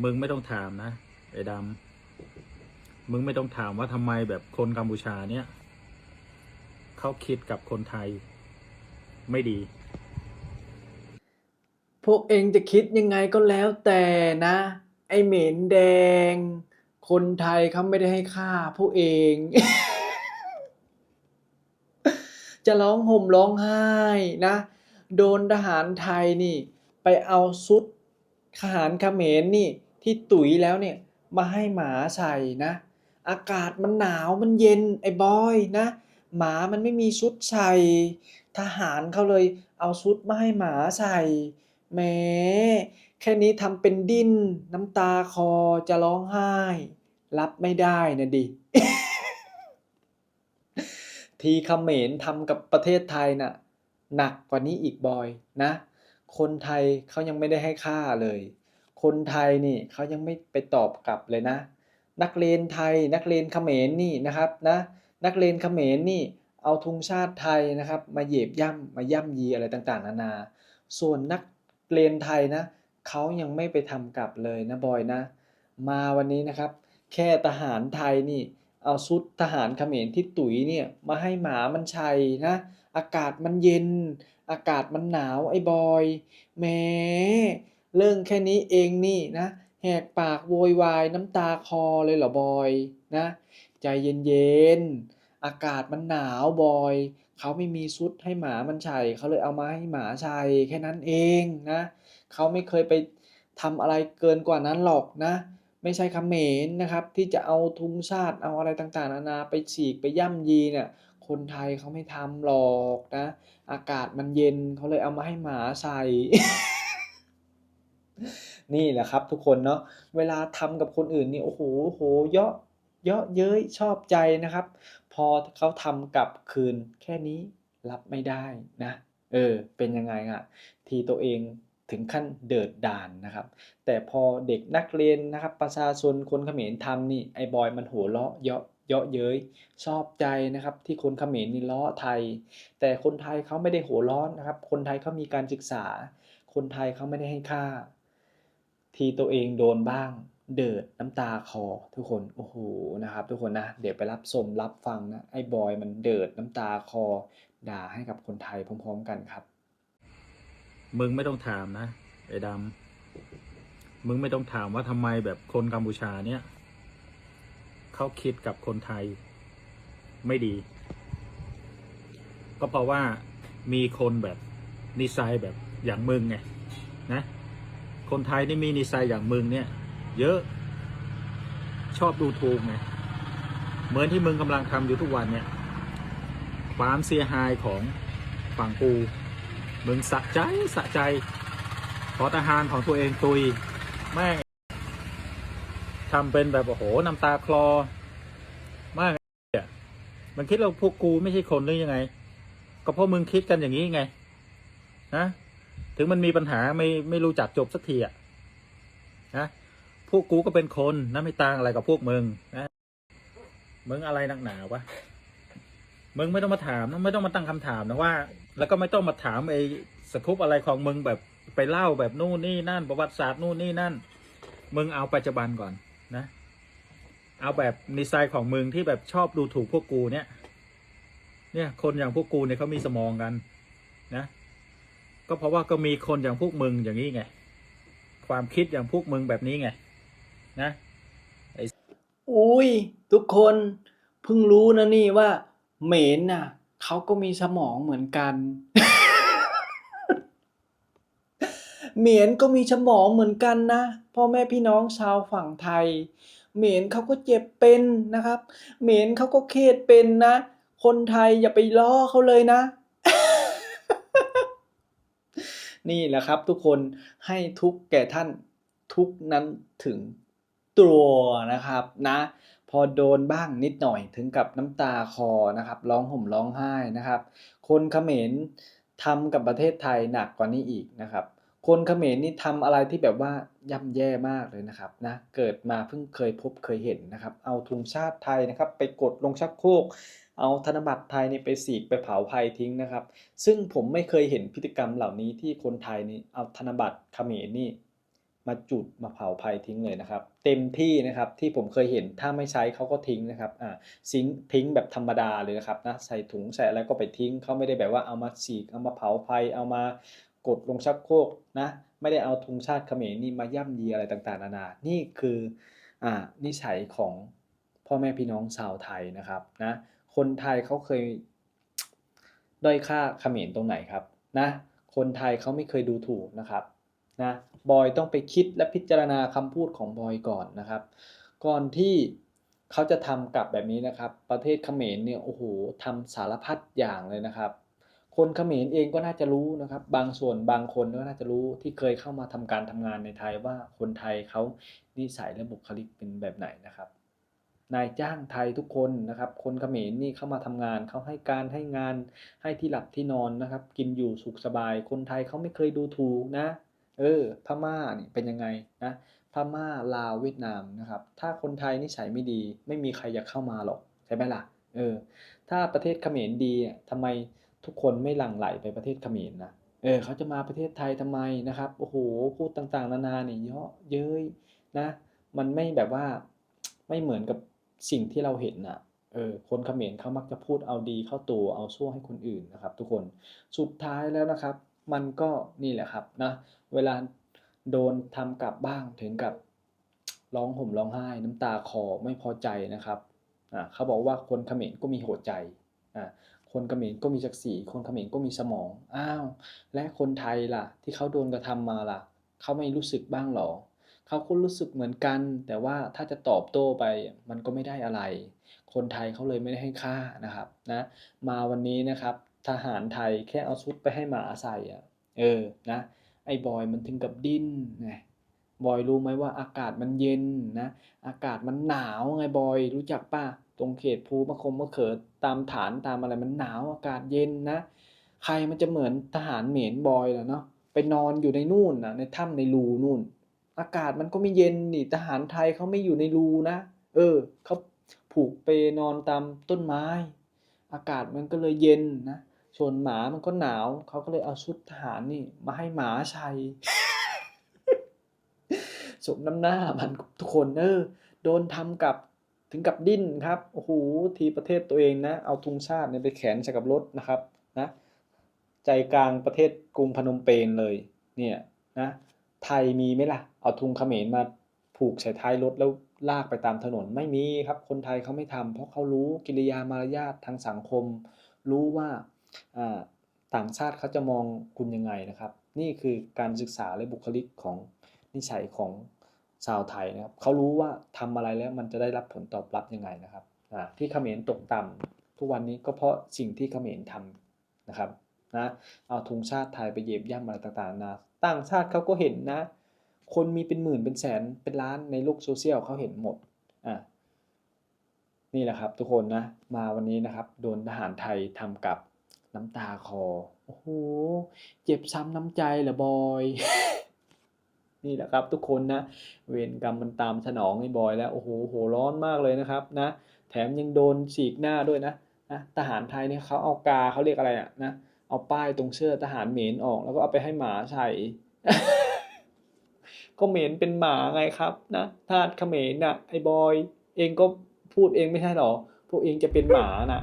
มึงไม่ต้องถามนะไอ้ดำมึงไม่ต้องถามว่าทำไมแบบคนกัมพูชาเนี่ยเขาคิดกับคนไทย ไม่ดี พวกเองจะคิดยังไงก็แล้วแต่นะ ไอเหม็นแดง คนไทยเขาไม่ได้ให้ค่าพวกเอง จะร้องห่มร้องไห้นะ โดนทหารไทยนี่ ไปเอาซุดทหารเขมรนี่ ที่ตุ๋ยแล้วเนี่ยมาให้หมาใส่นะ อากาศมันหนาวมันเย็นไอ้บอยนะ หมามันไม่มีชุดใส่ ทหารเขาเลยเอาชุดมาให้หมาใส่แหมแค่นี้ทำเป็นดิ้น น้ำตาคอจะร้องไห้ รับไม่ได้นะดิ ทีเขมรทำกับประเทศไทยน่ะ หนักกว่านี้อีกบอยนะ คนไทยเขายังไม่ได้ให้ค่าเลย คนไทยนี่เขายังไม่ไปตอบกลับเลยนะ นักเรียนไทย นักเรียนเขมรนี่นะครับนะนักเรียนเขมรนี่เอาธงชาติไทยนะครับ มาเหยียบย่ำมาย่ำยีอะไรต่างๆ นานา ส่วนนักเรียนไทยนะเขายังไม่ไปทำกลับเลยนะบอยนะ มาวันนี้นะครับ แค่ทหารไทยนี่เอาชุดทหารเขมรที่ตุ๋ยเนี่ยมาให้หมามันชัยนะ อากาศมันเย็น อากาศมันหนาวไอ้บอยแหม เรื่องแค่นี้เองนี่นะแหกปากโวยวายน้ำตาคอเลยเหรอบอยนะ ใจเย็นๆอากาศมันหนาวบอยเขาไม่มีชุดให้หมามันใส่เขาเลยเอามาให้หมาใส่แค่นั้นเองนะเขาไม่เคยไปทำอะไรเกินกว่านั้นหรอกนะไม่ใช่คำเมรนะครับที่จะเอาทุงชาติเอาอะไรต่างๆนานาไปฉีกไปย่ำยีเนี่ยคนไทยเขาไม่ทำหรอกนะ อากาศมันเย็นเขาเลยเอามาให้หมาใส่ นี่แหละครับทุกคนเนาะเวลาทำกับคนอื่นนี่โอ้โหโหเยาะเยาะเย้ยชอบใจนะครับ พอเขาทำกลับคืนแค่นี้รับไม่ได้นะเออเป็นยังไงอะทีตัวเองถึงขั้นเดิดดานนะครับ แต่พอเด็กนักเรียนนะครับ ประชาชนคนเขมรทำนี่ไอ้บอยมันหัวเราะเยาะเยาะเย้ยชอบใจนะครับ ที่คนเขมรนี่ล้อไทย แต่คนไทยเขาไม่ได้หัวร้อนนะครับ คนไทยเขามีการศึกษา คนไทยเขาไม่ได้ให้ค่า ทีตัวเองโดนบ้าง เดือดน้ำตาคอ ทุกคนโอ้โหนะครับ ทุกคนนะเดี๋ยวไปรับชมรับฟังนะไอ้บอยมันเดือดน้ำตาคอ ด่าให้กับคนไทยพร้อม ๆ กันครับ มึงไม่ต้องถามนะไอ้ดำมึงไม่ต้องถามว่าทำไมแบบคนกัมพูชาเนี่ยเขาคิดกับคนไทยไม่ดี ก็เพราะว่ามีคนแบบนิสัยแบบอย่างมึงไงนะ คนไทยนี่มีนิสัยอย่างมึงเนี่ย เยอะ ชอบดูถูกไงเหมือนที่มึงกำลังทำอยู่ทุกวันเนี่ย ความเสียหายของฝั่งกูมึงสะใจสะใจ ขอทหารของตัวเองตุย แม่งทำเป็นแบบโอ้โหน้ำตาคลอมากเนี่ยมันคิดเราพวกกูไม่ใช่คนหรือยังไง ก็เพราะมึงคิดกันอย่างนี้ไง นะ ถึงมันมีปัญหาไม่ไม่รู้จักจบสักทีอะนะพวกกูก็เป็นคนนะไม่ต่างอะไรกับพวกมึงนะมึงอะไรหนักหนาวะมึงไม่ต้องมาถามนะไม่ต้องมาตั้งคำถามนะว่า แล้วก็ไม่ต้องมาถามไอ้สครุปอะไรของมึงแบบไปเล่าแบบนู่นนี่นั่น ประวัติศาสตร์นู่นนี่นั่น มึงเอาปัจจุบันก่อนนะ เอาแบบนิสัยของมึงที่แบบชอบดูถูกพวกกูเนี่ย เนี่ยคนอย่างพวกกูเนี่ยเขามีสมองกัน นะ ก็เพราะว่าก็มีคนอย่างพวกมึงอย่างนี้ไง ความคิดอย่างพวกมึงแบบนี้ไง นะอุ้ยทุกคนเพิ่งรู้นะนี่ว่าเหมนน่ะเขาก็มีสมองเหมือนกัน เหมนก็มีสมองเหมือนกันนะพ่อแม่พี่น้องชาวฝั่งไทย เหมนเขาก็เจ็บเป็นนะครับ เหมนเขาก็เครียดเป็นนะ คนไทยอย่าไปล้อเขาเลยนะ นี่แหละครับทุกคนให้ทุกแก่ท่านทุกนั้นถึงตัวนะครับนะพอโดนบ้างนิดหน่อยถึงกับน้ำตาคอนะครับร้องห่มร้องไห้นะครับ คนเขมรทำกับประเทศไทยหนักกว่านี้อีกนะครับ คนเขมรนี่ทำอะไรที่แบบว่าย่ำแย่มากเลยนะครับนะเกิดมาเพิ่งเคยพบเคยเห็นนะครับ เอาธงชาติไทยนะครับ ไปกดลงชักโครก เอาธนบัตรไทยนี่ไปสีกไปเผาไฟทิ้งนะครับ ซึ่งผมไม่เคยเห็นพฤติกรรมเหล่านี้ที่คนไทยนี่เอาธนบัตรเขมรนี่มาจุดมาเผาภัยทิ้งเลยนะครับ เต็มที่นะครับที่ผมเคยเห็นถ้าไม่ใช้เขาก็ทิ้งนะครับอ่าซิงทิ้งแบบธรรมดาเลยนะครับนะใส่ถุงใส่อะไรก็ไปทิ้งเขาไม่ได้แบบว่าเอามาฉีกเอามาเผาภัยเอามากดลงชักโครกนะไม่ได้เอาธงชาติเขมรนี่มาย่ำยีอะไรต่างๆนานา นี่คืออ่านิสัยของพ่อแม่พี่น้องชาวไทยนะครับนะ คนไทยเขาเคยด้อยค่าเขมรตรงไหนครับนะคนไทยเขาไม่เคยดูถูกนะครับนะบอยต้องไปคิดและพิจารณาคำพูดของบอยก่อนนะครับ ก่อนที่เขาจะทำกลับแบบนี้นะครับ ประเทศเขมรเนี่ยโอ้โหทำสารพัดอย่างเลยนะครับ คนเขมรเองก็น่าจะรู้นะครับ บางส่วนบางคนก็น่าจะรู้ที่เคยเข้ามาทำการทำงานในไทยว่าคนไทยเขานิสัยและบุคลิกเป็นแบบไหนนะครับ นายจ้างไทยทุกคนนะครับ คนเขมรนี่เข้ามาทำงานเขาให้การให้งานให้ที่หลับที่นอนนะครับ กินอยู่สุขสบาย คนไทยเขาไม่เคยดูถูกนะ เออพม่านี่เป็นยังไงนะพม่าลาวเวียดนามนะครับ ถ้าคนไทยนิสัยไม่ดี ไม่มีใครอยากเข้ามาหรอกใช่ไหมล่ะเออ ถ้าประเทศเขมรดีอะทำไมทุกคนไม่หลั่งไหลไปประเทศเขมรนะเออเขาจะมาประเทศไทยทำไมนะครับโอ้โหพูดต่างๆ นานาเนี่ยเยอะเย้ยนะ มันไม่แบบว่าไม่เหมือนกับ สิ่งที่เราเห็นน่ะเออคนเขมรเขามักจะพูดเอาดีเข้าตัวเอาชั่วให้คนอื่นนะครับ ทุกคนสุดท้ายแล้วนะครับ มันก็นี่แหละครับนะเวลาโดนทำกลับบ้างถึงกับร้องห่มร้องไห้ น้ำตาคอไม่พอใจนะครับอ่าเขาบอกว่าคนเขมรก็มีหัวใจอ่าคนเขมรก็มีศักดิ์ศรีคนเขมรก็มีสมองอ้าวและคนไทยล่ะ ที่เขาโดนกระทำมาล่ะเขาไม่รู้สึกบ้างหรอ เขาก็รู้สึกเหมือนกัน แต่ว่าถ้าจะตอบโต้ไปมันก็ไม่ได้อะไร คนไทยเขาเลยไม่ได้ให้ค่านะครับนะมาวันนี้นะครับ ทหารไทยแค่เอาชุดไปให้หมาใส่อะเออนะไอ้บอยมันถึงกับดิ้นไงบอยรู้ไหมว่าอากาศมันเย็นนะอากาศมันหนาวไงบอยรู้จักป่ะตรงเขตภูมะคงมะเขือตามฐานตามอะไรมันหนาวอากาศเย็นนะ ใครมันจะเหมือนทหารเหมนบอยล่ะเนาะไปนอนอยู่ในนู่นนะในถ้ำในรูนู่น อากาศมันก็ไม่เย็นนี่ทหารไทยเขาไม่อยู่ในรูนะ เออเขาผูกเปนอนตามต้นไม้ อากาศมันก็เลยเย็นนะส่วนหมามันก็หนาว เขาก็เลยเอาชุดทหารนี่มาให้หมาใช้สมน้ำหน้ามันทุกคนเออโดนทำกับถึงกับดิ้นครับโอ้โหทีประเทศตัวเองนะ เอาธงชาติเนี่ยไปแขนใส่กับรถนะครับนะ ใจกลางประเทศกรุงพนมเปญเลย เนี่ยนะ ไทยมีไหมล่ะ เอาธงเขมรมาผูกใส่ท้ายรถแล้วลากไปตามถนนไม่มีครับ คนไทยเขาไม่ทำเพราะเขารู้กิริยามารยาททางสังคม รู้ว่าต่างชาติเขาจะมองคุณยังไงนะครับ นี่คือการศึกษาและบุคลิกของนิสัยของชาวไทยนะครับเขารู้ว่าทำอะไรแล้วมันจะได้รับผลตอบรับยังไงนะครับที่เขมรตกต่ำทุกวันนี้ก็เพราะสิ่งที่เขมรทำนะครับนะเอาธงชาติไทยไปเหยียบย่ำอะไรต่างๆนะ ต่างชาติเขาก็เห็นนะ คนมีเป็นหมื่นเป็นแสนเป็นล้านในโลกโซเชียลเขาเห็นหมดอ่านี่แหละครับทุกคนนะ มาวันนี้นะครับ โดนทหารไทยทำกับน้ำตาคอ โอ้โห เจ็บช้ำน้ำใจเหรอบอย นี่แหละครับทุกคนนะ เวรกรรมมันตามสนองไอ้บอยแล้ว โอ้โห โหร้อนมากเลยนะครับนะ แถมยังโดนฉีกหน้าด้วยนะนะ ทหารไทยเนี่ยเขาเอากาเขาเรียกอะไรอะนะ เอาป้ายตรงเสื้อทหารเหมนออก แล้วก็เอาไปให้หมาใส่ก็เหมนเป็นหมาไงครับ นะทาสเขมรน่ะไอ้บอย เองก็พูดเองไม่ใช่หรอ พวกเองจะเป็นหมาน่ะ